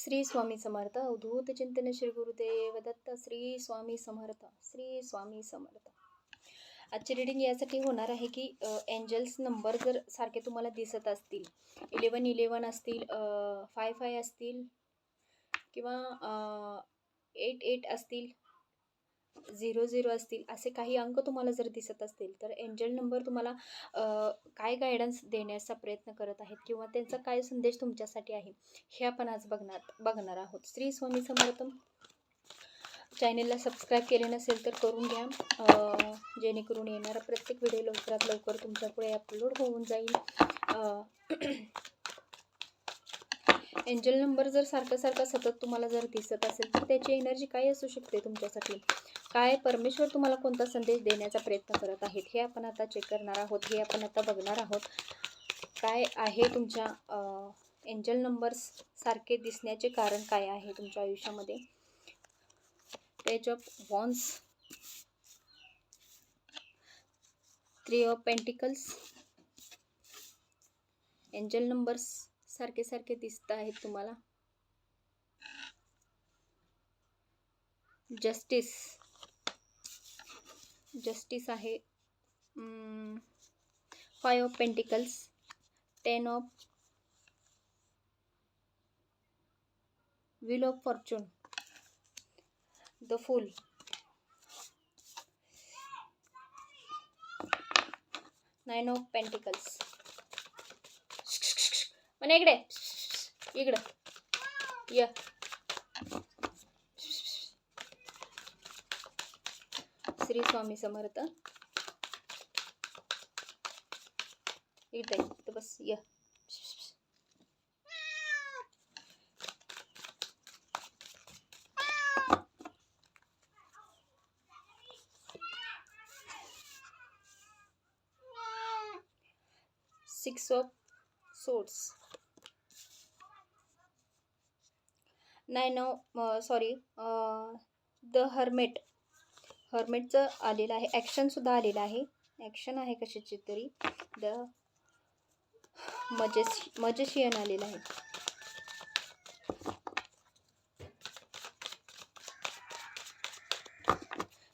श्री स्वामी समर्थ अवधूत चिंतन श्री गुरुदेव दत्त श्री स्वामी समर्थ श्री स्वामी समर्थ. आजची रिडिंग यासाठी होणार आहे की एंजल्स नंबर जर सारखे तुम्हाला दिसत असतील इलेवन इलेवन असतील फाय फाय असतील किंवा एट एट असतील झिरो झिरो असतील असे काही अंक तुम्हाला जर दिसत असतील तर एंजल नंबर तुम्हाला काय गायडन्स देण्याचा प्रयत्न करत आहेत किंवा त्यांचा काय संदेश तुमच्यासाठी आहे हे आपण आज बघणार बघणार आहोत. श्री स्वामी समर्थ चॅनेलला सबस्क्राईब केले नसेल तर करून घ्या जेणेकरून येणारा प्रत्येक व्हिडिओ लवकरात लवकर तुमच्यापुढे अपलोड होऊन जाईल. एंजल नंबर जर सारखं सारखं सतत तुम्हाला जर दिसत असेल तर त्याची एनर्जी काय असू शकते तुमच्यासाठी? काय परमेश्वर तुम्हाला कोणता संदेश देण्याचा प्रयत्न करत आहेत हे आपण आता चेक करणार आहोत हे आपण आता बघणार आहोत. काय आहे तुमच्या एंजल नंबर्स सारखे दिसण्याचे कारण काय आहे तुमच्या आयुष्यामध्ये? Page of wands three of pentacles angel numbers सारखे सारखे दिसत आहेत तुम्हाला. जस्टिस जस्टिस आहे. Five of pentacles ten of wheel of fortune the fool nine of pentacles म्हणे इकडे इकडं य श्री स्वामी समर्थ. इथे इथं बस य. सिक्स ऑफ सोर्स नाही नो सॉरी द हर्मेट हर्मेटचं आलेलं आहे. ॲक्शनसुद्धा आलेलं आहे. ॲक्शन आहे कशाची तरी. द मजेस मजेशियन आलेलं आहे.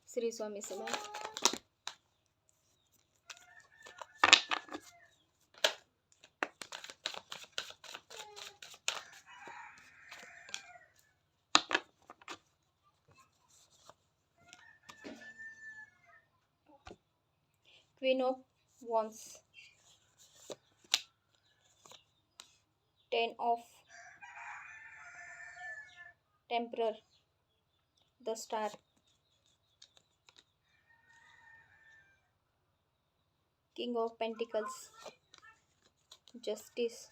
Shri Swami Samarth. Queen of Wands, Ten of Temperor, the Star, King of Pentacles, Justice,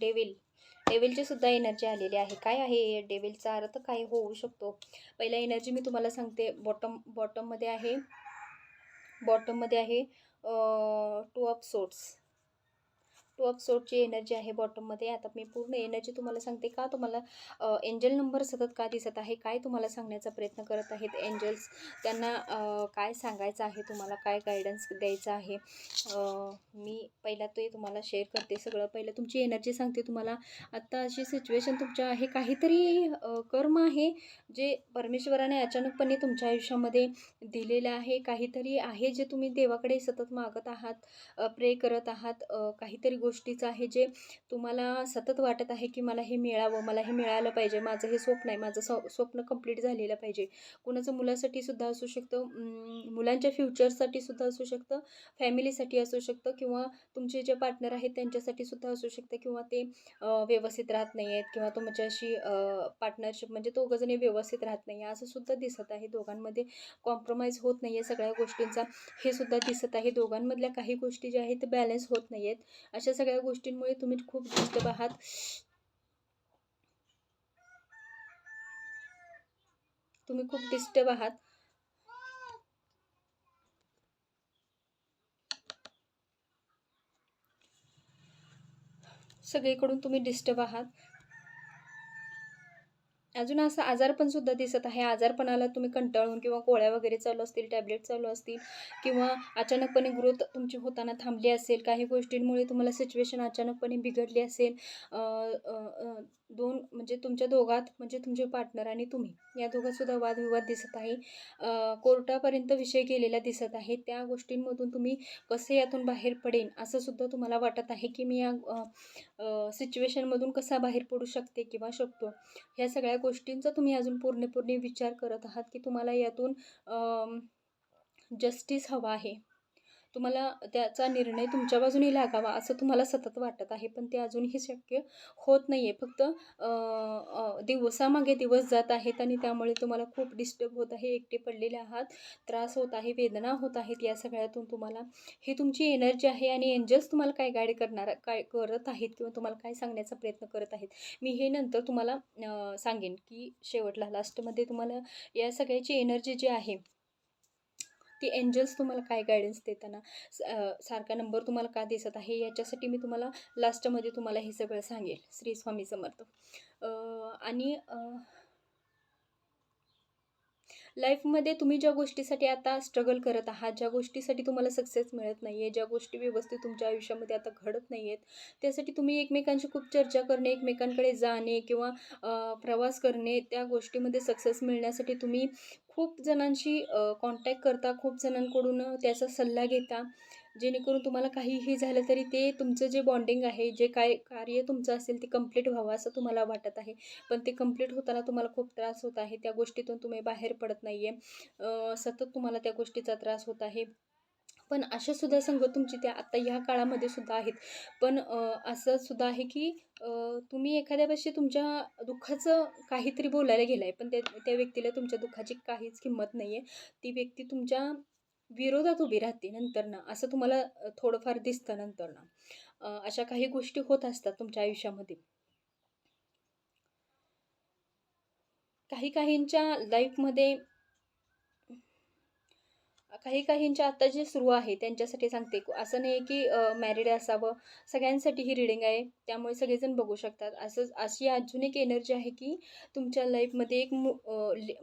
devil डेविलची सुद्धा एनर्जी आलेली आहे. काय आहे? डेविलचा अर्थ काय होऊ शकतो? पहिला एनर्जी मी तुम्हाला सांगते. बॉटम बॉटममध्ये आहे. बॉटममध्ये आहे two of swords two of सोटची energy आहे बॉटममध्ये आता मी पूर्ण एनर्जी तुम्हाला सांगते का? तुम्हाला एंजल नंबर सतत का दिसत आहे? काय तुम्हाला सांगण्याचा प्रयत्न करत आहेत एंजल्स त्यांना काय सांगायचं आहे? तुम्हाला काय गायडन्स द्यायचं आहे? मी पहिला ते तुम्हाला शेअर करते सगळं. पहिलं तुमची एनर्जी सांगते तुम्हाला. आत्ता अशी सिच्युएशन तुमच्या आहे. काहीतरी कर्म आहे जे परमेश्वराने अचानकपणे तुमच्या आयुष्यामध्ये दिलेलं आहे. काहीतरी आहे जे तुम्ही देवाकडे सतत मागत आहात प्रे करत आहात काहीतरी गोष्टीचं आहे जे तुम्हाला सतत वाटत आहे की मला हे मिळावं मला हे मिळालं पाहिजे माझं हे स्वप्न आहे माझं स्व स्वप्न कंप्लीट झालेलं पाहिजे. कुणाचं मुलासाठी सुद्धा असू शकतं मुलांच्या फ्युचरसाठी सुद्धा असू शकतं फॅमिलीसाठी असू शकतं किंवा तुमचे जे पार्टनर आहेत त्यांच्यासाठी सुद्धा असू शकतं किंवा ते म्हणजे व्यवस्थित राहत नाही आहेत किंवा तुमच्याशी पार्टनरशिप म्हणजे तो गजने व्यवस्थित राहत नाही. आहे असं सुद्धा दिसत आहे दोघांमध्ये. कॉम्प्रोमाइज होत नाही आहे सगळ्या गोष्टींचा. हे सुद्धा दिसत आहे दोघांमधल्या काही गोष्टी ज्या आहेत ते बॅलन्स होत नाही आहेत अशा सगळ्या गोष्टींमुळे तुम्ही खूप डिस्टर्ब आहात. तुम्ही खूप डिस्टर्ब आहात. सगळीकडून तुम्ही डिस्टर्ब आहात. अजून असा आजारपण सुद्धा दिसत आहे. आजारपणाला तुम्ही कंटाळून किंवा गोळ्या वगैरे चालू असतील टॅबलेट चालू असतील किंवा अचानकपणे ग्रोथ तुमची होताना थांबली असेल काही गोष्टींमुळे तुम्हाला सिच्युएशन अचानकपणे बिघडली असेल दोन म्हणजे तुमच्या दोघात म्हणजे तुमचे पार्टनर आणि तुम्ही या दोघांतसुद्धा वादविवाद दिसत आहे. कोर्टापर्यंत विषय गेलेला दिसत आहे. त्या गोष्टींमधून तुम्ही कसे यातून बाहेर पडेन असं सुद्धा तुम्हाला वाटत आहे की मी या सिच्युएशनमधून कसा बाहेर पडू शकते किंवा शकतो? ह्या सगळ्या गोष्टींचा तुम्ही अजून पूर्णपूर्ण विचार करत आहात की तुम्हाला यातून जस्टिस हवा आहे. तुम्हाला त्याचा निर्णय तुमच्या बाजूने लागावा असं तुम्हाला सतत वाटत आहे. पण ते अजूनही शक्य होत नाही आहे फक्त दिवसामागे दिवस जात आहेत आणि त्यामुळे तुम्हाला खूप डिस्टर्ब होत आहे. एकटे पडलेले आहात त्रास होत आहे वेदना होत आहेत या सगळ्यातून तुम्हाला. ही तुमची एनर्जी आहे आणि एंजल्स तुम्हाला काय गाईड करणार काय करत आहेत किंवा तुम्हाला काय सांगण्याचा प्रयत्न करत आहेत मी हे नंतर तुम्हाला सांगेन की शेवटला लास्टमध्ये तुम्हाला या सगळ्याची एनर्जी जी आहे ती एंजल्स तुम्हाला काय गायडन्स देताना स- सारखा नंबर तुम्हाला का दिसत आहे याच्यासाठी मी तुम्हाला लास्टमध्ये तुम्हाला हे सगळं सांगेल श्री स्वामी समर्थ. आणि लाईफमध्ये तुम्ही ज्या गोष्टीसाठी आता स्ट्रगल करत आहात ज्या गोष्टीसाठी तुम्हाला सक्सेस मिळत नाही आहे ज्या गोष्टी व्यवस्थित तुमच्या आयुष्यामध्ये आता घडत नाही आहेत त्यासाठी तुम्ही एकमेकांशी खूप चर्चा करणे एकमेकांकडे जाणे किंवा प्रवास करणे त्या गोष्टीमध्ये सक्सेस मिळण्यासाठी तुम्ही खूप जणांशी कॉन्टॅक्ट करता खूप जणांकडून त्याचा सल्ला घेता. जेणेकरून तुम्हाला काहीही झालं तरी ते तुमचं जे बॉन्डिंग आहे जे काय कार्य तुमचं असेल ते कंप्लीट व्हावं असं तुम्हाला वाटत आहे. पण ते कंप्लीट होताना तुम्हाला खूप त्रास होत आहे. त्या गोष्टीतून तुम्ही बाहेर पडत नाही आहे सतत तुम्हाला त्या गोष्टीचा त्रास होत आहे. पण अशासुद्धा संघ तुमची त्या आत्ता ह्या काळामध्ये सुद्धा आहेत. पण असं सुद्धा आहे की तुम्ही एखाद्यापाशी तुमच्या दुःखाचं काहीतरी बोलायला गेलं आहे पण त्या त्या व्यक्तीला तुमच्या दुःखाची काहीच किंमत नाही आहे ती व्यक्ती तुमच्या विरोधात उभी राहते नंतर ना. असं तुम्हाला थोडंफार दिसतं नंतर ना. अशा काही गोष्टी होत असतात तुमच्या आयुष्यामध्ये. काही काहींच्या लाईफमध्ये काही काहींच्या आता जे सुरू आहे त्यांच्यासाठी सांगते. असं नाही की मॅरिड असावं. सगळ्यांसाठी ही रिडिंग आहे. त्यामुळे सगळेजण बघू शकतात. असंच अशी अजून एक एनर्जी आहे की तुमच्या लाईफमध्ये एक मु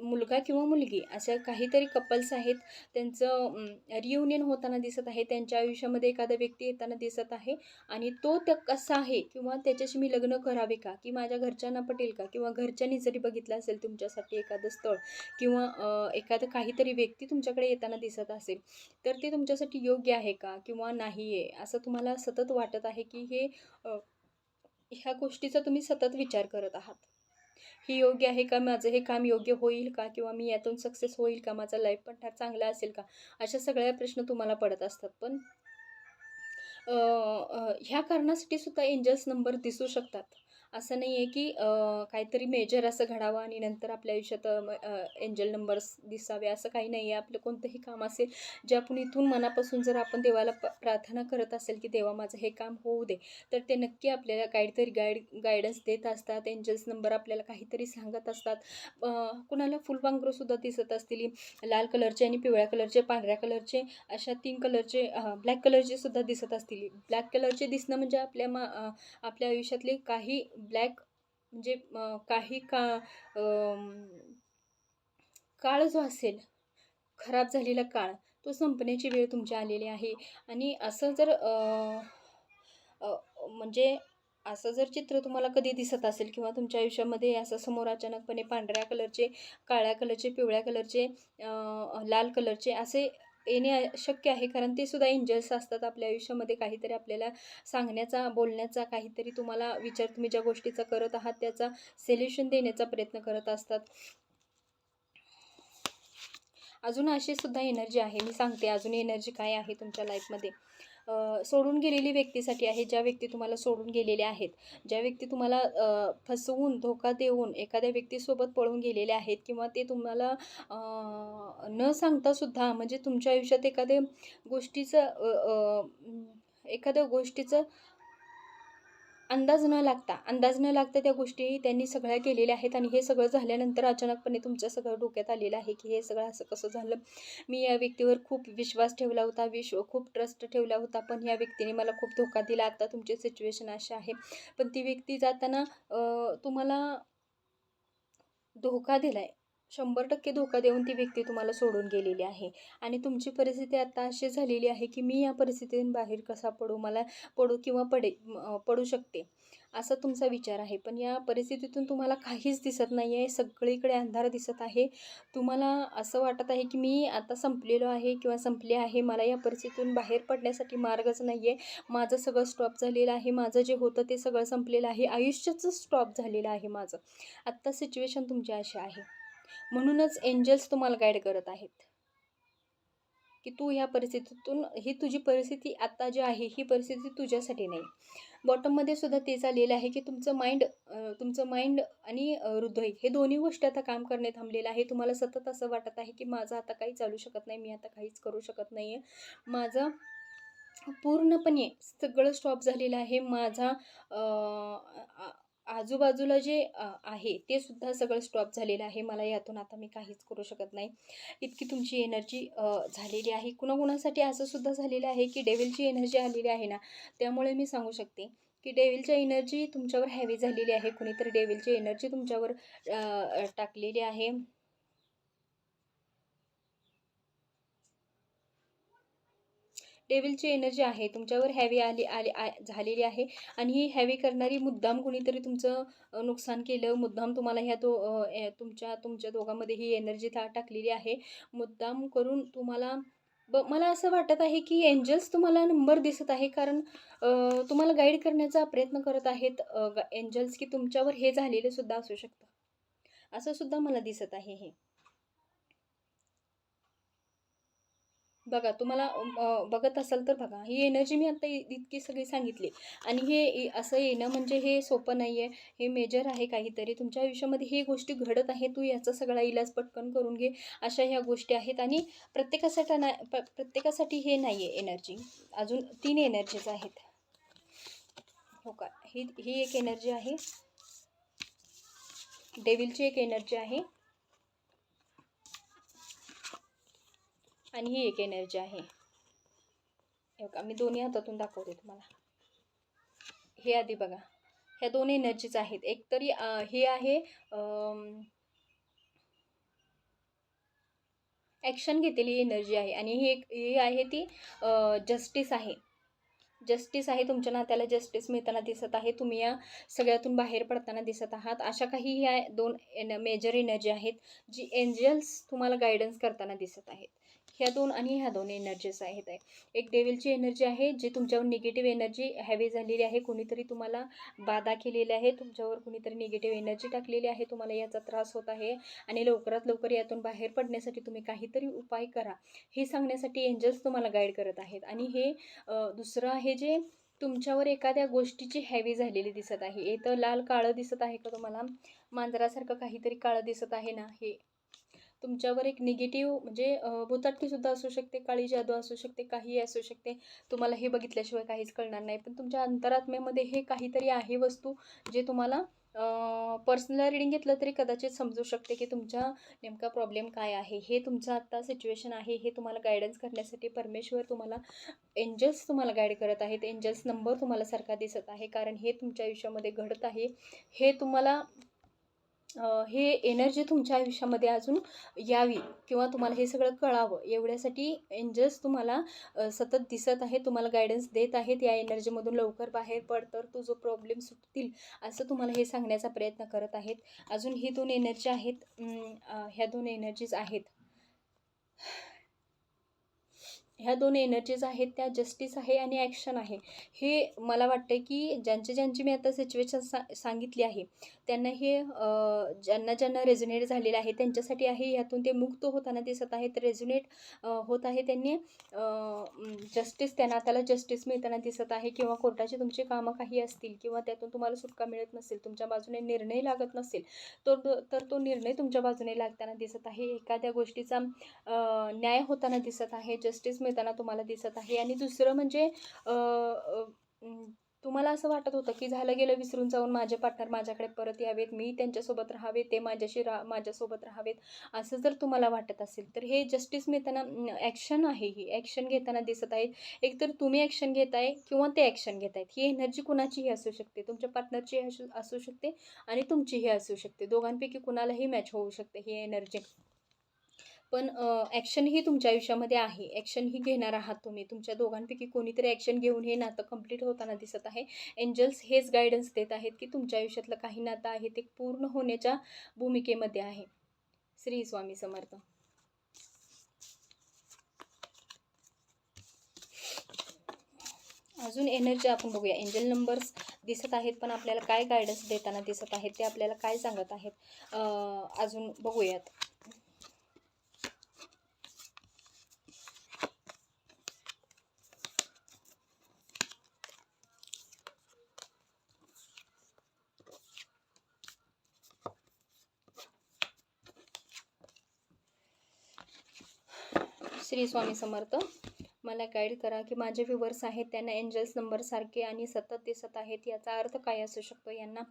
मुलगा किंवा मुलगी अशा काहीतरी कपल्स आहेत. त्यांचं रियुनियन होताना दिसत आहे. त्यांच्या आयुष्यामध्ये एखादा व्यक्ती येताना दिसत आहे. आणि तो त्या कसा आहे किंवा त्याच्याशी मी लग्न करावे का? की माझ्या घरच्यांना पटेल का? किंवा घरच्यांनी जरी बघितलं असेल तुमच्यासाठी एखादं स्थळ किंवा एखादं काहीतरी व्यक्ती तुमच्याकडे येताना दिसत असेल तर ते तुमच्यासाठी योग्य आहे का किंवा नाही आहे असं तुम्हाला सतत वाटत आहे की हे ह्या गोष्टीचा तुम्ही सतत विचार करत आहात? ही योग्य आहे का? माझं हे काम योग्य होईल का? किंवा मी यातून सक्सेस होईल का? माझा लाईफ पण पार्टनर चांगला असेल का? अशा सगळ्या प्रश्न तुम्हाला पडत असतात. पण ह्या कारणासाठी सुद्धा एंजल्स नंबर दिसू शकतात. असं नाही आहे की काहीतरी मेजर असं घडावं आणि नंतर आपल्या आयुष्यात एंजल नंबर्स दिसावे असं काही नाही आहे. आपलं कोणतंही काम असेल जे आपण इथून मनापासून जर आपण देवाला प प्रार्थना करत असेल की देवा माझं हे काम होऊ दे तर ते नक्की आपल्याला काहीतरी गाईड गायडन्स देत असतात. एंजल्स नंबर आपल्याला काहीतरी सांगत असतात. कुणाला फुलपांखरूसुद्धा दिसत असतील. लाल कलरचे आणि पिवळ्या कलरचे पांढऱ्या कलरचे अशा तीन कलरचे ब्लॅक कलरचे सुद्धा दिसत असतील. ब्लॅक कलरचे दिसणं म्हणजे आपल्या मा आपल्या आयुष्यातले काही ब्लॅक म्हणजे काही का काळ जो असेल खराब झालेला काळ तो संपण्याची वेळ तुमची आलेली आहे. आणि असं जर म्हणजे असं जर चित्र तुम्हाला कधी दिसत असेल किंवा तुमच्या आयुष्यामध्ये असं समोर अचानकपणे पांढऱ्या कलरचे काळ्या कलरचे पिवळ्या कलरचे लाल कलरचे असे येणे शक्य आहे कारण ते सुद्धा एंजल्स असतात आपल्या आयुष्यामध्ये काहीतरी आपल्याला सांगण्याचा बोलण्याचा काहीतरी तुम्हाला विचार तुम्ही ज्या गोष्टीचा करत आहात त्याचा सोल्युशन देण्याचा प्रयत्न करत असतात. अजून अशी सुद्धा एनर्जी आहे मी सांगते अजून एनर्जी काय आहे तुमच्या लाईफमध्ये सोडून गेलेली व्यक्तीसाठी आहे ज्या व्यक्ती तुम्हाला सोडून गेलेल्या आहेत. ज्या व्यक्ती तुम्हाला फसवून धोका देऊन एखाद्या व्यक्तीसोबत पळून गेलेल्या आहेत किंवा ते तुम्हाला न सांगता सुद्धा म्हणजे तुमच्या आयुष्यात एखाद्या गोष्टीचं एखाद्या गोष्टीचं अंदाज न लागता अंदाज न लागता त्या गोष्टी त्यांनी सगळ्या केलेल्या आहेत आणि हे सगळं झाल्यानंतर अचानकपणे तुमच्या सगळं डोक्यात आलेलं आहे की हे सगळं असं कसं झालं? मी या व्यक्तीवर खूप विश्वास ठेवला होता विश्व खूप ट्रस्ट ठेवला होता पण या व्यक्तीने मला खूप धोका दिला. आता तुमची सिच्युएशन अशी आहे. पण ती व्यक्ती जाताना तुम्हाला धोका दिला आहे शंभर टक्के धोका देऊन ती व्यक्ती तुम्हाला सोडून गेलेली आहे. आणि तुमची परिस्थिती आता अशी झालेली आहे की मी या परिस्थितीतून बाहेर कसा पडू मला पडू किंवा पडे पडू शकते असा तुमचा विचार आहे. पण या परिस्थितीतून तुम्हाला काहीच दिसत नाही आहे सगळीकडे अंधार दिसत आहे. तुम्हाला असं वाटत आहे की मी आता संपलेलो आहे किंवा संपले आहे मला या परिस्थितीतून बाहेर पडण्यासाठी मार्गच नाही आहे माझं सगळं स्टॉप झालेलं आहे माझं जे होतं ते सगळं संपलेलं आहे. आयुष्याचं स्टॉप झालेलं आहे माझं. आत्ता सिच्युएशन तुमची अशी आहे. म्हणूनच एंजल्स तुम्हाला गाईड करत आहेत. की तू ह्या परिस्थितीतून ही तुझी परिस्थिती आत्ता जी आहे ही परिस्थिती तुझ्यासाठी नाही. बॉटममध्ये सुद्धा तेच आलेलं आहे की तुमचं माइंड तुमचं माइंड आणि हृदय हे दोन्ही गोष्टी आता काम करणे थांबलेलं आहे. तुम्हाला सतत असं वाटत आहे की माझं आता काही चालू शकत नाही मी आता काहीच करू शकत नाही आहे माझं पूर्णपणे सगळं स्टॉप झालेलं आहे. माझा आजूबाजूला जे आहे ते सुद्धा सगळं स्टॉप झालेलं आहे. मला यातून आता मी काहीच करू शकत नाही. इतकी तुमची एनर्जी झालेली आहे. कुणाकुणासाठी असं सुद्धा झालेलं आहे की डेव्हिलची एनर्जी आलेली आहे ना? त्यामुळे मी सांगू शकते की डेव्हिलच्या एनर्जी तुमच्यावर हॅवी झालेली आहे. कुणीतरी डेव्हिलची एनर्जी तुमच्यावर टाकलेली आहे. डेव्हिलची एनर्जी आहे तुमच्यावर हॅवी आली आली आ झालेली आहे आणि ही हॅवी करणारी मुद्दाम कुणीतरी तुमचं नुकसान केलं मुद्दाम तुम्हाला ह्या तो ए- तुमच्या तुमच्या दोघांमध्ये ही एनर्जी टाकलेली आहे. मुद्दाम करून तुम्हाला ब मला असं वाटत आहे की एंजल्स तुम्हाला नंबर दिसत आहे कारण तुम्हाला गाईड करण्याचा प्रयत्न करत आहेत एंजल्स की तुमच्यावर हे झालेलं सुद्धा असू शकतं. असं सुद्धा मला दिसत आहे हे. बघा तुम्हाला बघत असाल तर बघा ही एनर्जी मी आत्ता इतकी सगळी सांगितली. आणि हे असं येणं म्हणजे हे सोपं नाही आहे हे मेजर आहे काहीतरी. तुमच्या आयुष्यामध्ये हे गोष्टी घडत आहे तू याचा सगळा इलाज पटकन करून घे. अशा ह्या गोष्टी आहेत. आणि प्रत्येकासाठी ना प्रत्येकासाठी हे नाही आहे एनर्जी. अजून तीन एनर्जीज आहेत. हो का? ही ही एक एनर्जी आहे. डेविलची एक एनर्जी आहे. आणि ही एक एनर्जी आहे. बघा मी दोन्ही हातातून दाखवते तुम्हाला. हे आधी बघा. ह्या दोन एनर्जीज आहेत. एक तरी हे आहे ॲक्शन घेतलेली एनर्जी आहे. आणि ही एक ही आहे ती जस्टिस आहे. जस्टिस आहे तुमच्या नात्याला जस्टिस मिळताना दिसत आहे. तुम्ही या सगळ्यातून बाहेर पडताना दिसत आहात. अशा काही ह्या दोन एन मेजर एनर्जी आहेत जी एंजल्स तुम्हाला गायडन्स करताना दिसत आहेत. ह्या दोन आणि ह्या दोन एनर्जीज आहेत. आहे. एक डेविलची एनर्जी आहे जी तुमच्यावर निगेटिव्ह एनर्जी हॅवी झालेली आहे. कोणीतरी तुम्हाला बाधा केलेली आहे तुमच्यावर कुणीतरी निगेटिव्ह एनर्जी टाकलेली आहे तुम्हाला याचा त्रास होत आहे. आणि लवकरात लवकर यातून बाहेर पडण्यासाठी तुम्ही काहीतरी उपाय करा. हे सांगण्यासाठी एंजल्स तुम्हाला गाईड करत आहेत. आणि हे दुसरं आहे जे तुमच्यावर एखाद्या गोष्टीची हॅवी झालेली दिसत आहे. इथं लाल काळं दिसत आहे का तुम्हाला? मांजरासारखं काहीतरी काळं दिसत आहे ना? हे तुमच्यावर एक निगेटिव्ह म्हणजे अ, भूताटकीसुद्धा असू शकते काळी जादू असू शकते काही असू शकते. तुम्हाला हे बघितल्याशिवाय काहीच कळणार नाही. पण तुमच्या अंतरात्म्यामध्ये हे काहीतरी आहे वस्तू जे तुम्हाला पर्सनल रिडिंग घेतलं तरी कदाचित समजू शकते की तुमच्या नेमका प्रॉब्लेम काय आहे. हे तुमचं आत्ता सिच्युएशन आहे हे तुम्हाला गायडन्स करण्यासाठी परमेश्वर तुम्हाला एंजल्स तुम्हाला गाईड करत आहेत. एंजल्स नंबर तुम्हाला सारखा दिसत आहे. कारण हे तुमच्या आयुष्यामध्ये घडत आहे. हे तुम्हाला हे एनर्जी तुमच्या आयुष्यामध्ये अजून यावी किंवा तुम्हाला हे सगळं कळावं एवढ्यासाठी एंजल्स तुम्हाला सतत दिसत आहे तुम्हाला गायडन्स देत आहेत. या एनर्जीमधून लवकर बाहेर पड तर तुझं प्रॉब्लेम सुटतील असं तुम्हाला हे सांगण्याचा प्रयत्न करत आहेत. अजून ही दोन एनर्जी आहेत. ह्या दोन एनर्जीज आहेत. ह्या दोन एनर्जीज आहेत त्या जस्टिस आहे आणि ॲक्शन आहे. हे मला वाटतं की ज्यांची ज्यांची मी आता सिच्युएशन सा सांगितली आहे त्यांना हे ज्यांना ज्यांना रेझोनेट झालेलं आहे त्यांच्यासाठी आहे यातून ते मुक्त होताना दिसत आहेत रेझोनेट होत आहे त्यांनी. जस्टिस त्यांना त्याला जस्टिस मिळताना दिसत आहे किंवा कोर्टाची तुमची कामं काही असतील किंवा त्यातून तुम्हाला सुटका मिळत नसेल तुमच्या बाजूने निर्णय लागत नसेल तर तर तो निर्णय तुमच्या बाजूने लागताना दिसत आहे. एखाद्या गोष्टीचा न्याय होताना दिसत आहे जस्टिस मिळताना तुम्हाला दिसत आहे. आणि दुसरं म्हणजे तुम्हाला असं वाटत होतं की झालं गेलं विसरून जाऊन माझे पार्टनर माझ्याकडे परत यावेत मी त्यांच्यासोबत राहावे ते माझ्याशी रा माझ्यासोबत राहावेत असं जर तुम्हाला वाटत असेल तर हे जस्टिस मिळताना ॲक्शन आहे ही. ॲक्शन घेताना दिसत आहे एकतर तुम्ही ॲक्शन घेताय किंवा ते ॲक्शन घेत आहेत. ही एनर्जी कुणाचीही असू शकते. तुमच्या पार्टनरची असू असू शकते आणि तुमचीही असू शकते. दोघांपैकी कुणालाही मॅच होऊ शकते. ही एनर्जी पण ॲक्शन ही तुमच्या आयुष्यामध्ये आहे. ॲक्शन ही घेणार आहात तुम्ही. तुमच्या दोघांपैकी कोणीतरी ॲक्शन घेऊन हे नातं कंप्लीट होताना दिसत आहे. एंजल्स हेच गायडन्स देत आहेत की तुमच्या आयुष्यातलं काही नातं आहे ते पूर्ण होण्याच्या भूमिकेमध्ये आहे. श्री स्वामी समर्थ. अजून एनर्जी आपण बघूया. एंजल नंबर्स दिसत आहेत पण आपल्याला काय गायडन्स देताना दिसत आहेत ते आपल्याला काय सांगत आहेत अजून बघूयात. श्री स्वामी समर्थ. मला गाईड करा की माझे व्ह्युवर्स आहेत त्यांना एंजल्स नंबरसारखे आणि सतत दिसत आहेत याचा अर्थ काय असू शकतो यांना?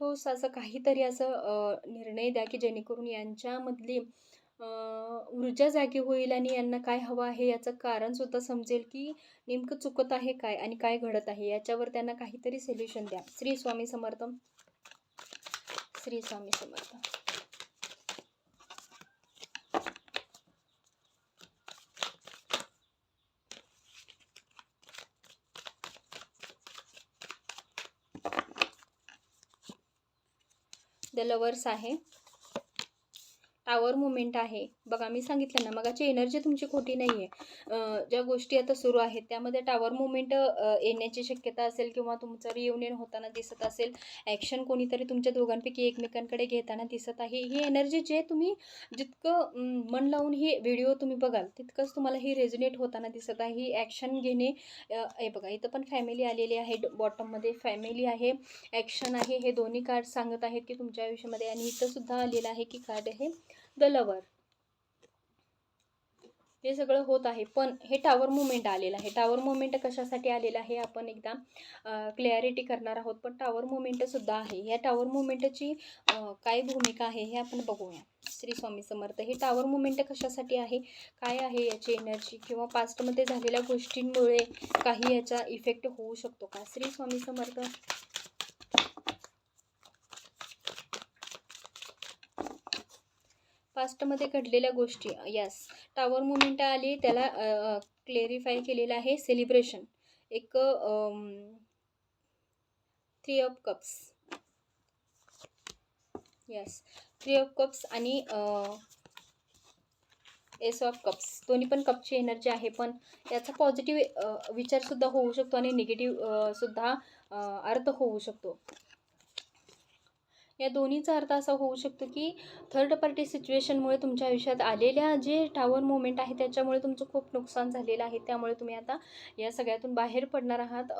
ठोस असं काहीतरी असं निर्णय द्या की जेणेकरून यांच्यामधली ऊर्जा जागी होईल आणि यांना काय हवं आहे याचं कारणसुद्धा समजेल की नेमकं चुकत आहे काय आणि काय घडत आहे याच्यावर त्यांना काहीतरी सोल्युशन द्या. श्री स्वामी समर्थ. श्री स्वामी समर्थ. द लवर्स आहे. टावर मुमेंट आहे. बघा मी सांगितलं ना मगाची एनर्जी तुमची खोटी नाही आहे ज्या गोष्टी आता सुरू आहेत त्यामध्ये टावर मुमेंट येण्याची शक्यता असेल किंवा तुमचं रियुनियन होताना दिसत असेल ॲक्शन कोणीतरी तुमच्या दोघांपैकी एकमेकांकडे घेताना दिसत आहे ही एनर्जी जे तुम्ही जितकं मन लावून ही व्हिडिओ तुम्ही बघाल तितकंच तुम्हाला ही रेझिनेट होताना दिसत आहे. ही ॲक्शन घेणे हे बघा इथं पण फॅमिली आलेली आहे बॉटममध्ये फॅमिली आहे ॲक्शन आहे हे दोन्ही कार्ड सांगत आहेत की तुमच्या आयुष्यामध्ये आणि इथंसुद्धा आलेलं आहे की कार्ड हे द लवर हे सगळं होत आहे. पण हे टावर मुवमेंट आलेलं आहे. टावर मुवमेंट कशासाठी आलेलं आहे? आपण एकदा क्लॅरिटी करणार आहोत. पण टावर मुवमेंटसुद्धा आहे. ह्या टावर मुवमेंटची काय भूमिका आहे हे आपण बघूया. श्री स्वामी समर्थ हे टावर मुवमेंट कशासाठी आहे? काय आहे याची एनर्जी किंवा पास्टमध्ये झालेल्या गोष्टींमुळे काही याचा इफेक्ट होऊ शकतो का? श्री स्वामी समर्थ. पास्टमध्ये घडलेल्या गोष्टी यस टावर मुमेंट आली त्याला क्लेरिफाय केलेलं आहे सेलिब्रेशन एक three of cups yes three of cups आणि एस ऑफ कप्स दोन्ही पण कपची एनर्जी आहे पण याचा पॉझिटिव्ह विचारसुद्धा होऊ शकतो आणि निगेटिव्ह सुद्धा अर्थ होऊ शकतो. या दोन्हीचा अर्थ असा होऊ शकतो की थर्ड पार्टी सिच्युएशनमुळे तुमच्या आयुष्यात आलेल्या जे टावर मोमेंट आहे त्याच्यामुळे तुमचं खूप नुकसान झालेलं आहे. त्यामुळे तुम्ही आता या सगळ्यातून बाहेर पडणार आहात.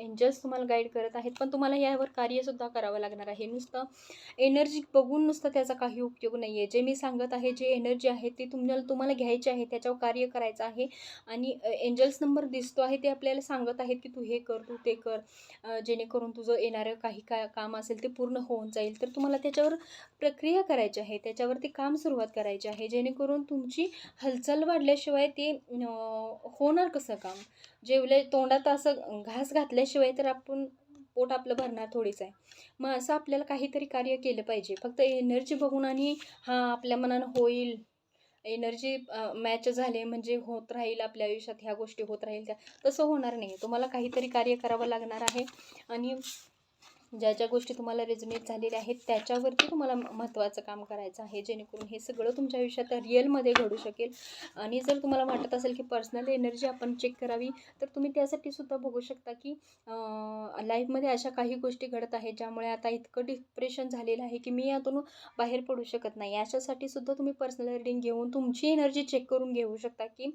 एंजल्स तुम्हाला गाईड करत आहेत पण तुम्हाला यावर कार्यसुद्धा करावं लागणार आहे. नुसतं एनर्जी बघून नुसतं त्याचा काही उपयोग नाही आहे जे मी सांगत आहे जे एनर्जी आहे ती तुम्हाला तुम्हाला घ्यायची आहे त्याच्यावर कार्य करायचं आहे. आणि एंजल्स नंबर दिसतो आहे ते आपल्याला सांगत आहेत की तू हे कर तू ते कर. जेणेकरून तुझं येणारं काही का काम असेल ते पूर्ण होऊन जाईल. तर तुम्हाला त्याच्यावर प्रक्रिया करायची आहे. त्याच्यावरती काम सुरुवात करायची आहे. जेणेकरून तुमची हालचाल वाढल्याशिवाय ते होणार कसं काम? जेवले तोंडात असं घास घातल्याशिवाय तर आपण पोट आपलं भरणार थोडीच आहे. मग असं आपल्याला काहीतरी कार्य केलं पाहिजे. फक्त एनर्जी बघून आणि हा आपल्या मनानं होईल. एनर्जी मॅच झाले म्हणजे होत राहील आपल्या आयुष्यात ह्या गोष्टी होत राहील त्या. तसं होणार नाही. तुम्हाला काहीतरी कार्य करावं लागणार आहे. आणि ज्या ज्या गोष्टी तुम्हाला रेजोनेट झालेल्या आहेत त्याच्यावरती तुम्हाला महत्त्वाचं काम करायचं आहे. जेणेकरून हे सगळं तुमच्या आयुष्यात रिअलमध्ये घडू शकेल. आणि जर तुम्हाला वाटत असेल की पर्सनल एनर्जी आपण चेक करावी तर तुम्ही त्यासाठी सुद्धा बघू शकता की लाईफमध्ये अशा काही गोष्टी घडत आहेत ज्यामुळे आता इतकं डिप्रेशन झालेलं आहे की मी यातून बाहेर पडू शकत नाही. याच्यासाठी सुद्धा तुम्ही पर्सनल रिडिंग घेऊन तुमची एनर्जी चेक करून घेऊ शकता की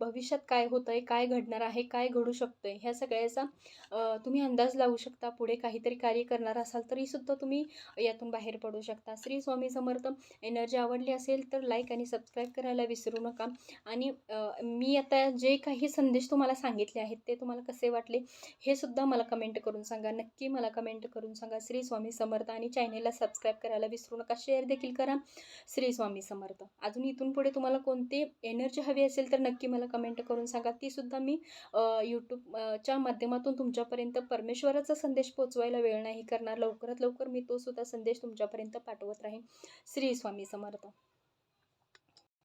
भविष्यात काय होतं आहे काय घडणार आहे काय घडू शकतं आहे ह्या सगळ्याचा तुम्ही अंदाज लावू शकता. पुढे काहीतरी कार्य करणार असाल तरीसुद्धा तुम्ही यातून बाहेर पडू शकता. श्री स्वामी समर्थ एनर्जी आवडली असेल तर लाईक आणि सबस्क्राईब करायला विसरू नका. आणि मी आता जे काही संदेश तुम्हाला सांगितले आहेत ते तुम्हाला कसे वाटले हे सुद्धा मला कमेंट करून सांगा. नक्की मला कमेंट करून सांगा. श्री स्वामी समर्थ आणि चॅनेलला सबस्क्राईब करायला विसरू नका. शेअर देखील करा. श्री स्वामी समर्थ. अजून इथून पुढे तुम्हाला कोणती एनर्जी हवी असेल तर नक्की मला कमेंट करून सांगा. तीसुद्धा मी यूट्यूबच्या माध्यमातून तुमच्यापर्यंत परमेश्वराचा संदेश पोचवायला वेळ नाही करणार. लवकरात लवकर मी तो सुद्धा संदेश तुमच्यापर्यंत पाठवत राहीन. श्री स्वामी समर्थ.